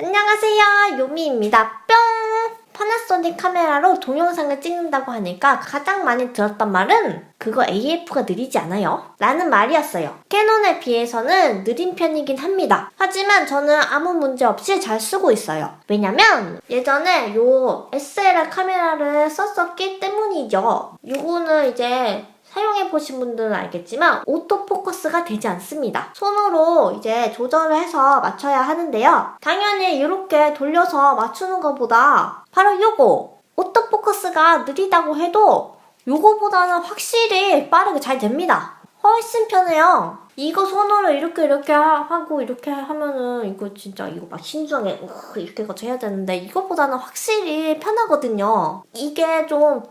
안녕하세요. 요미입니다. 뿅! 파나소닉 카메라로 동영상을 찍는다고 하니까 가장 많이 들었던 말은 그거 AF가 느리지 않아요? 라는 말이었어요. 캐논에 비해서는 느린 편이긴 합니다. 하지만 저는 아무 문제 없이 잘 쓰고 있어요. 왜냐면 예전에 요 SLR 카메라를 썼었기 때문이죠. 요거는 이제 사용해 보신 분들은 알겠지만 오토포커스가 되지 않습니다. 손으로 이제 조절을 해서 맞춰야 하는데요. 당연히 이렇게 돌려서 맞추는 것보다 바로 요거 오토포커스가 느리다고 해도 요거보다는 확실히 빠르게 잘 됩니다. 훨씬 편해요. 이거 손으로 이렇게 이렇게 하고 이렇게 하면은 이거 진짜 이거 막 신중하게 으, 이렇게 거쳐 해야 되는데 이거보다는 확실히 편하거든요. 이게 좀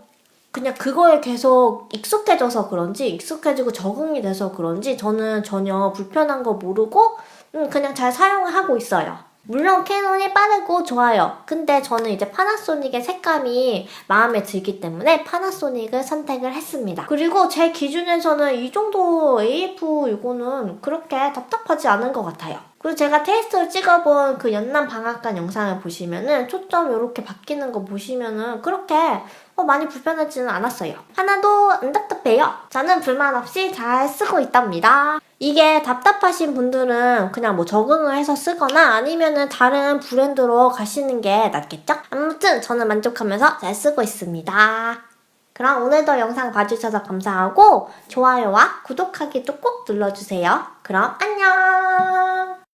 그냥 그거에 계속 익숙해져서 그런지 익숙해지고 적응이 돼서 그런지 저는 전혀 불편한 거 모르고 음, 그냥 잘 사용을 하고 있어요. 물론 캐논이 빠르고 좋아요. 근데 저는 이제 파나소닉의 색감이 마음에 들기 때문에 파나소닉을 선택을 했습니다. 그리고 제 기준에서는 이 정도 AF 이거는 그렇게 답답하지 않은 것 같아요. 그리고 제가 테스트를 찍어본 그 연남 방앗간 영상을 보시면은 초점 이렇게 바뀌는 거 보시면은 그렇게 어, 많이 불편하지는 않았어요. 하나도 안 답답해요. 저는 불만 없이 잘 쓰고 있답니다. 이게 답답하신 분들은 그냥 뭐 적응을 해서 쓰거나 아니면은 다른 브랜드로 가시는 게 낫겠죠? 아무튼 저는 만족하면서 잘 쓰고 있습니다. 그럼 오늘도 영상 봐주셔서 감사하고 좋아요와 구독하기도 꼭 눌러주세요. 그럼 안녕!